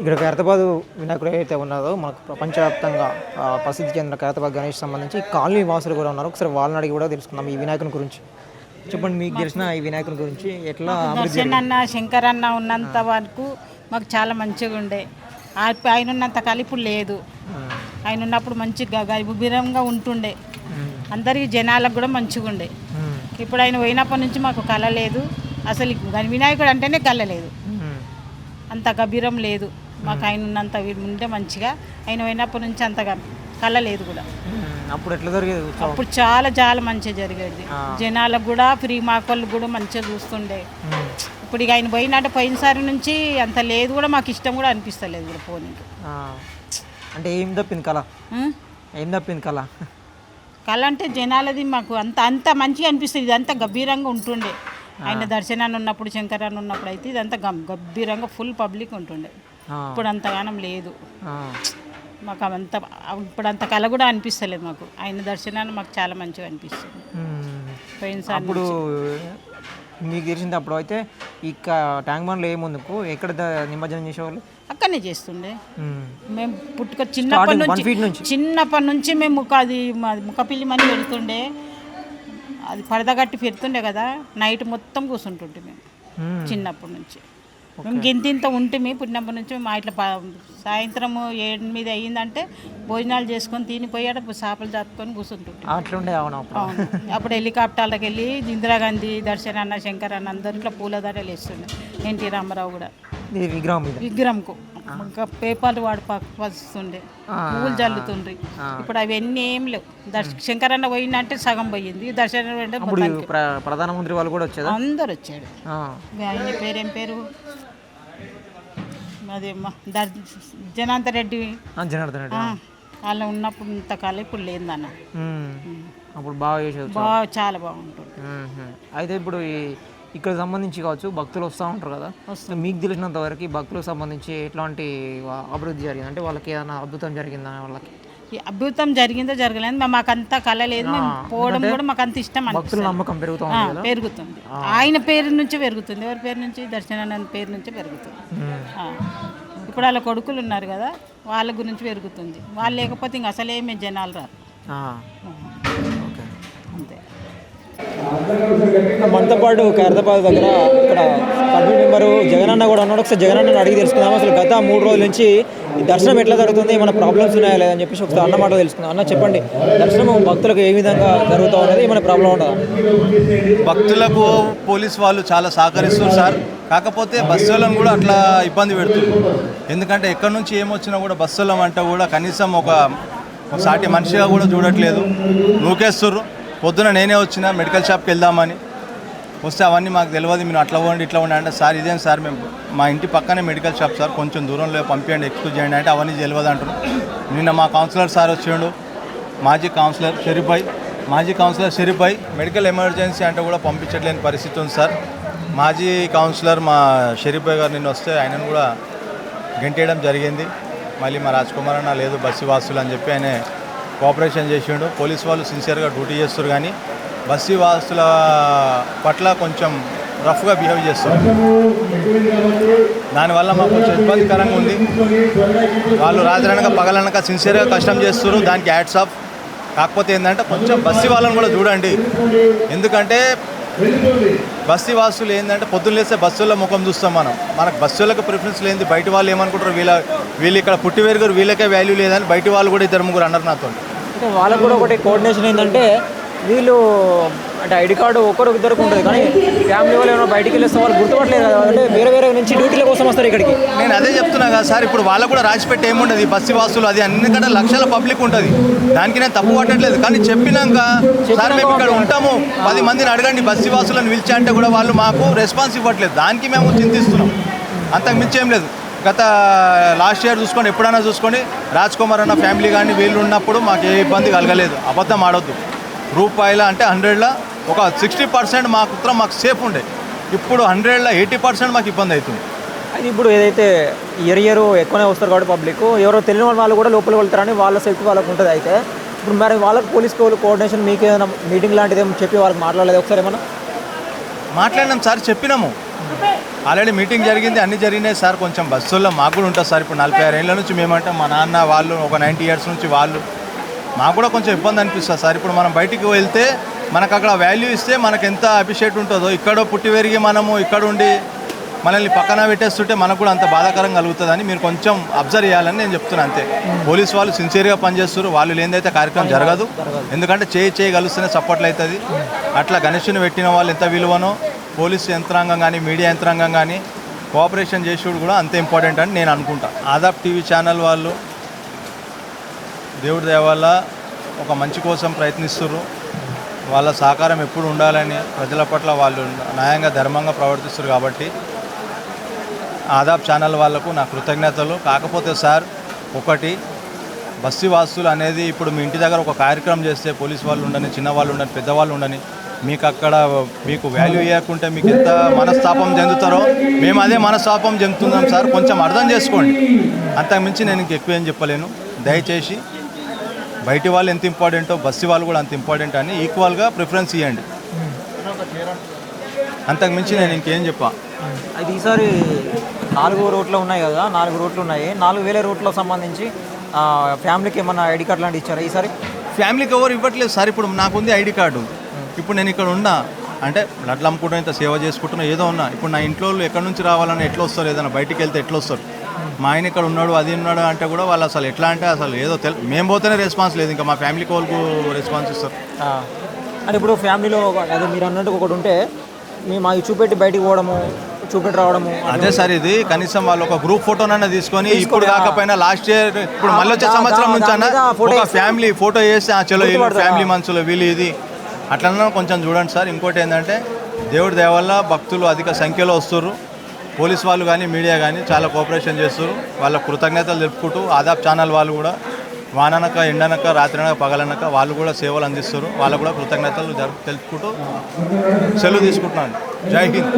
ఇక్కడ ఖైరతాబాద్ వినాయకుడు ఏదైతే ఉన్నదో మనకు ప్రపంచవ్యాప్తంగా ప్రసిద్ధి చెందిన ఖైరతాబాద్ గణేష్ సంబంధించి కాలనీ వాసులు కూడా ఉన్నారు. ఒకసారి వాళ్ళని అడిగి కూడా తెలుసుకుందాం ఈ వినాయకుని గురించి. చెప్పండి మీకు తెలిసిన ఈ వినాయకుని గురించి ఎట్లా శంకర్ అన్న ఉన్నంత వరకు మాకు చాలా మంచిగా ఉండే. ఆయన ఉన్నంత కాలం ఇప్పుడు లేదు. ఆయన ఉన్నప్పుడు మంచిగా గర్భీరంగా ఉంటుండే. అందరికి జనాలకు కూడా మంచిగా ఉండే. ఇప్పుడు ఆయన పోయినప్పటి నుంచి మాకు కళ లేదు. అసలు వినాయకుడు అంటేనే కళ లేదు. అంత గభీరం లేదు. మాకు ఆయన ఉన్నంత ఉండే మంచిగా. ఆయన పోయినప్పటి నుంచి అంతగా కళ లేదు కూడా. అప్పుడు ఎట్లా జరిగేది అప్పుడు చాలా చాలా మంచిగా జరిగేది. జనాలకు కూడా ఫ్రీ మాకోళ్ళు కూడా మంచిగా చూస్తుండే. ఇప్పుడు ఇక ఆయన పోయినట్టు పోయినసారి నుంచి అంత లేదు కూడా మాకు ఇష్టం కూడా అనిపిస్తలేదు కూడా పోనీకి. అంటే ఏం తప్పింది కళ? ఏం తప్పింది కళ? కళ అంటే జనాలది మాకు అంత అంత మంచిగా అనిపిస్తుంది ఇదంతా గంభీరంగా ఉంటుండే. ఆయన దర్శనాన్ని ఉన్నప్పుడు శంకరాన్ని ఉన్నప్పుడు అయితే ఇదంతా గంభీరంగా ఫుల్ పబ్లిక్ ఉంటుండే. ఇప్పుడు అంతగానం లేదు. మాకు అంత ఇప్పుడు అంత కళ కూడా అనిపిస్తలేదు మాకు ఆయన దర్శనాన్ని మాకు చాలా మంచిగా అనిపిస్తుంది. పోయినసారి అప్పుడు మీకు తెలిసింది అప్పుడు అయితే ఈ క- ట్యాంక్ బండ్లో ఏముందుకు ఎక్కడ నిమజ్జనం చేసేవాళ్ళు అక్కడనే చేస్తుండే మ్మ్. పుట్టుక చిన్నప్పటి నుంచి. చిన్నప్పటి నుంచి మేము ముఖ అది మాది ముఖపిల్లి మని పెడుతుండే అది పరదగట్టి పెడుతుండే కదా నైట్ మొత్తం కూర్చుంటుంటే మేము. చిన్నప్పటి నుంచి. మేము గింతింత ఉంటుమి పుట్టినప్పటి నుంచి మా ఇట్లా సాయంత్రం ఎనిమిది అయ్యిందంటే భోజనాలు చేసుకొని తినిపోయాడ చేపలు చాపుకొని కూర్చుంటుంటే అట్లుండే అవును అప్పుడు. హెలికాప్టర్లకు వెళ్ళి ఇందిరాగాంధీ దర్శన్ అన్న శంకర్ అన్న అందరు ఇట్లా పూలదండలు వేస్తుండే. ఎన్టీ రామారావు కూడా. విగ్రహం విగ్రహంకు. ఇంకా పేపర్లు వాడు పస్తుండే పువ్వులు జల్లుతుండ్రి. ఇప్పుడు అవన్నీ ఏం లేవు. దర్శ శంకరన్న పోయిందంటే సగం పోయింది. దర్శనం ప్ర- ప్రధానమంత్రి వాళ్ళు కూడా వచ్చేదా అందరు వచ్చాడు. ఆయన పేరేం పేరు? అదే జనాంత రెడ్డి జనార్దన్ రెడ్డి వాళ్ళ ఉన్నప్పుడు ఇంతకాలం ఇప్పుడు లేదన్న. అప్పుడు బాగా చేసేది బాగా చాలా. బాగుంటుంది. అయితే ఇప్పుడు ఈ ఇక్కడ సంబంధించి కావచ్చు భక్తులు వస్తూ ఉంటారు కదా. మీకు తెలిసినంత వరకు భక్తులకు సంబంధించి ఎట్లాంటి అభివృద్ధి జరిగింది? అంటే వాళ్ళకి ఏదైనా అద్భుతం జరిగిందా వాళ్ళకి? అద్భుతం జరిగిందో జరగలేదు. మాకంత కళ లేదు. మేము పోవడం కూడా మాకు అంత ఇష్టం భక్తుల నమ్మకం పెరుగుతూ ఆ, ఉంది కదా? పెరుగుతుంది. ఆయన పేరు నుంచి పెరుగుతుంది. ఎవరి పేరు నుంచి? దర్శనానంద పేరు నుంచి పెరుగుతుంది. ఇప్పుడు వాళ్ళ కొడుకులు ఉన్నారు కదా వాళ్ళ గురించి పెరుగుతుంది. వాళ్ళు లేకపోతే ఇంక అసలేమే జనాలు రారు. మనతో పాటు ఖైరతాబాద్ దగ్గర ఇక్కడ కమిటీ మెంబరు జగన్ అన్న కూడా ఉన్నాడు. ఒకసారి జగన్ అన్న అడిగి తెలుసుకుందాం. అసలు గత మూడు రోజుల నుంచి ఈ దర్శనం ఎట్లా జరుగుతుంది? ఏమైనా ప్రాబ్లమ్స్ ఉన్నాయా లేదని చెప్పేసి ఒకసారి అన్న మాట తెలుసుకుందాం. అన్న చెప్పండి. దర్శనం భక్తులకు ఏ విధంగా జరుగుతూ ఉన్నది? ఏమైనా ప్రాబ్లం ఉండదా భక్తులకు పోలీస్ వాళ్ళు చాలా సహకరిస్తారు సార్. కాకపోతే బస్సు కూడా అట్లా ఇబ్బంది పెడుతుంది. ఎందుకంటే ఎక్కడి నుంచి ఏమొచ్చినా కూడా బస్సులం అంటే కూడా కనీసం ఒక ఒక సాటి మనిషిగా కూడా చూడట్లేదు. నూకేస్తుర్రు. పొద్దున నేనే వచ్చిన మెడికల్ షాప్కి వెళ్దామని. వస్తే అవన్నీ మాకు తెలియదు మీరు అట్లా పోండి ఇట్లా ఉండి అంటే సార్ ఇదేం సార్ మేము మా ఇంటి పక్కనే మెడికల్ షాప్ సార్ కొంచెం దూరంలో పంపించండి ఎక్స్క్యూజ్ చేయండి అంటే అవన్నీ తెలియదు అంటారు నిన్న మా కౌన్సిలర్ సార్ వచ్చిండు మాజీ కౌన్సిలర్ షరీఫ్ భాయ్ మాజీ councillor Sharif bhai medical emergency అంటే కూడా పంపించట్లేని పరిస్థితి ఉంది సార్. మాజీ కౌన్సిలర్ మా షరీఫ్ భాయ్ గారు నిన్న వస్తే ఆయనను కూడా గెంటేయడం జరిగింది. మళ్ళీ మా రాజ్ కుమార్ అన్న లేదు బస్సు వాసులు అని చెప్పి ఆయన కోఆపరేషన్ చేసిండు. పోలీస్ వాళ్ళు సిన్సియర్గా డ్యూటీ చేస్తారు కానీ బస్సీ వాసుల పట్ల కొంచెం రఫ్గా బిహేవ్ చేస్తారు. దానివల్ల మాకు కొంచెం ఇబ్బందికరంగా ఉంది. వాళ్ళు రాత్రనక పగలనక సిన్సియర్గా కష్టం చేస్తారు. దానికి యాడ్స్ ఆఫ్ కాకపోతే ఏంటంటే కొంచెం బస్సీ వాళ్ళని కూడా చూడండి. ఎందుకంటే బస్సీ వాసులు ఏంటంటే పొద్దున్న లేస్తే బస్సుల ముఖం చూస్తాం మనం. మనకు బస్సులకు ప్రిఫరెన్స్ లేని బయట వాళ్ళు ఏమనుకుంటారు వీళ్ళ వీళ్ళు ఇక్కడ పుట్టి వేరుగురు వీళ్ళకే వాల్యూ లేదని బయట వాళ్ళు కూడా ఇద్దరు ముగ్గురు అన్నారు నాతో వాళ్ళకు కూడా ఒకటి కోఆర్డినేషన్ ఏంటంటే వీళ్ళు అంటే ఐడి కార్డు ఒకరు ఇద్దరికి ఉంటుంది. కానీ ఫ్యామిలీ వాళ్ళు ఏమైనా బయటికి వెళ్ళేస్తే వాళ్ళు గుర్తుపట్టలేదు కదా. అంటే వేరే వేరే నుంచి డ్యూటీల కోసం వస్తారు ఇక్కడికి. నేను అదే చెప్తున్నా కదా సార్ ఇప్పుడు వాళ్ళకు కూడా రాసిపెట్టి ఏముండదు బస్సు వాసులు అది అన్నికంటే లక్షల పబ్లిక్ ఉంటుంది. దానికి నేను తప్పు పట్టట్లేదు. కానీ చెప్పినాక సార్ మేము ఇక్కడ ఉంటాము పది మందిని అడగండి బస్సు వాసులను పిలిచి అంటే కూడా వాళ్ళు మాకు రెస్పాన్స్ ఇవ్వట్లేదు. దానికి మేము చింతిస్తున్నాం. అంతకు మించి ఏం లేదు. గత లాస్ట్ ఇయర్ చూసుకోండి ఎప్పుడైనా చూసుకోండి రాజ్ కుమార్ అన్న ఫ్యామిలీ కానీ వీళ్ళు ఉన్నప్పుడు మాకు ఏ ఇబ్బంది కలగలేదు. అబద్ధం ఆడొద్దు. రూపాయల అంటే హండ్రెడ్లో ఒక సిక్స్టీ పర్సెంట్ మాకు ఉత్తరం మాకు సేఫ్ ఉండే. ఇప్పుడు హండ్రెడ్లో ఎయిటీ పర్సెంట్ మాకు ఇబ్బంది అవుతుంది. అయితే ఇప్పుడు ఏదైతే ఇయర్ ఇయర్ ఎక్కువనే వస్తారు కాబట్టి పబ్లిక్ ఎవరో తెలియని వాళ్ళు కూడా లోపలికి వెళ్తారని వాళ్ళ సేఫ్టీ వాళ్ళకు ఉంటుంది అయితే. ఇప్పుడు మరి వాళ్ళకి పోలీస్ కోఆర్డినేషన్ మీకు ఏదైనా మీటింగ్ లాంటిది ఏమో చెప్పి వాళ్ళకి మాట్లాడలేదు ఒకసారి ఏమన్నా? మాట్లాడినాం సార్ చెప్పినాము. ఆల్రెడీ మీటింగ్ జరిగింది అన్ని జరిగినాయి సార్. కొంచెం బస్సుల్లో మాకు కూడా ఉంటుంది సార్. ఇప్పుడు నలభై ఆరు ఏళ్ళ నుంచి మేమంటే మా నాన్న వాళ్ళు ఒక నైంటీ ఇయర్స్ నుంచి వాళ్ళు మాకు కూడా కొంచెం ఇబ్బంది అనిపిస్తుంది సార్. ఇప్పుడు మనం బయటికి వెళ్తే మనకు అక్కడ వాల్యూ ఇస్తే మనకు ఎంత అప్రిషియేట్ ఉంటుందో ఇక్కడో పుట్టి పెరిగి మనము ఇక్కడ ఉండి మనల్ని పక్కన పెట్టేస్తుంటే మనకు కూడా అంత బాధాకరం కలుగుతుందని మీరు కొంచెం అబ్జర్వ్ చేయాలని నేను చెప్తున్నాను అంతే. పోలీస్ వాళ్ళు సిన్సియర్గా పనిచేస్తారు వాళ్ళు లేనిదైతే కార్యక్రమం జరగదు. ఎందుకంటే చేయి చేయగలుస్తేనే సపోర్ట్లు అవుతుంది. అట్లా గణేష్ని పెట్టిన వాళ్ళు ఎంత విలువనో పోలీస్ యంత్రాంగం కానీ మీడియా యంత్రాంగం కానీ కోఆపరేషన్ చేసేవాడు కూడా అంతే ఇంపార్టెంట్ అని నేను అనుకుంటా. ఆదాబ్ టీవీ ఛానల్ వాళ్ళు దేవుడి దేవాల వల్ల ఒక మంచి కోసం ప్రయత్నిస్తున్నారు వాళ్ళ సహకారం ఎప్పుడు ఉండాలని ప్రజల పట్ల వాళ్ళు న్యాయంగా ధర్మంగా ప్రవర్తిస్తారు కాబట్టి ఆదాబ్ ఛానల్ వాళ్ళకు నా కృతజ్ఞతలు. కాకపోతే సార్ ఒకటి బస్సీ వాసులు అనేది ఇప్పుడు మీ ఇంటి దగ్గర ఒక కార్యక్రమం చేస్తే పోలీస్ వాళ్ళు ఉండని చిన్నవాళ్ళు ఉండని పెద్దవాళ్ళు ఉండని మీకు అక్కడ మీకు వాల్యూ ఇవ్వకుంటే మీకు ఎంత మనస్తాపం చెందుతారో మేము అదే మనస్తాపం చెందుతున్నాం సార్. కొంచెం అర్థం చేసుకోండి. అంతకుమించి నేను ఇంక ఎక్కువ ఏం చెప్పలేను. దయచేసి బయటి వాళ్ళు ఎంత ఇంపార్టెంటో బస్సు వాళ్ళు కూడా అంత ఇంపార్టెంట్ అని ఈక్వల్గా ప్రిఫరెన్స్ ఇవ్వండి అంతకుమించి నేను ఇంకేం చెప్పా. అయితే ఈసారి నాలుగు రోడ్లు ఉన్నాయి కదా నాలుగు రోడ్లు ఉన్నాయి. నాలుగు వేల రోడ్లకు సంబంధించి ఫ్యామిలీకి ఏమన్నా ఐడి కార్డ్ లాంటివి ఇచ్చారా ఈసారి? ఫ్యామిలీకి ఎవరు ఇవ్వట్లేదు సార్. ఇప్పుడు నాకుంది ఐడి కార్డు. ఇప్పుడు నేను ఇక్కడ ఉన్నా అంటే బ్లడ్లు అమ్ముకుంటా ఇంత సేవ చేసుకుంటున్నా ఏదో ఉన్నా ఇప్పుడు నా ఇంట్లో వాళ్ళు ఎక్కడి నుంచి రావాలని ఎట్లా వస్తారు ఏదైనా బయటికి వెళ్తే ఎట్లా వస్తారు మా ఆయన ఇక్కడ ఉన్నాడు అది ఉన్నాడు అంటే కూడా వాళ్ళు అసలు ఎట్లా అంటే అసలు ఏదో తెల్ మేము పోతేనే రెస్పాన్స్ లేదు ఇంకా మా ఫ్యామిలీకి వాళ్ళకు రెస్పాన్స్ ఇస్తారు అంటే ఇప్పుడు ఫ్యామిలీలో అదే మీరు అన్నట్టు ఒకటి ఉంటే మేము అవి చూపెట్టి బయటికి పోవడము చూపెట్టి రావడము అదే సార్ ఇది కనీసం వాళ్ళు ఒక గ్రూప్ ఫోటోనన్నా తీసుకొని ఇప్పుడు. కాకపోయినా లాస్ట్ ఇయర్ ఇప్పుడు మళ్ళీ వచ్చే సంవత్సరం నుంచి అన్న ఒక ఫ్యామిలీ ఫోటో వేస్తే ఆ చలో. ఫ్యామిలీ మనుషులు వీళ్ళు ఇది అట్లన్నా కొంచెం చూడండి సార్. ఇంకోటి ఏంటంటే దేవుడి దయ వల్ల భక్తులు అధిక సంఖ్యలో వస్తున్నారు పోలీస్ వాళ్ళు కానీ మీడియా కానీ చాలా కోఆపరేషన్ చేస్తారు వాళ్ళ కృతజ్ఞతలు తెలుపుకుంటూ ఆదాబ్ ఛానల్ వాళ్ళు కూడా వాననక ఎండనక రాత్రినక పగలనక వాళ్ళు కూడా సేవలు అందిస్తారు వాళ్ళు కూడా కృతజ్ఞతలు జరుపు తెలుపుకుంటూ సెలవు తీసుకుంటున్నాను. జై హింద్.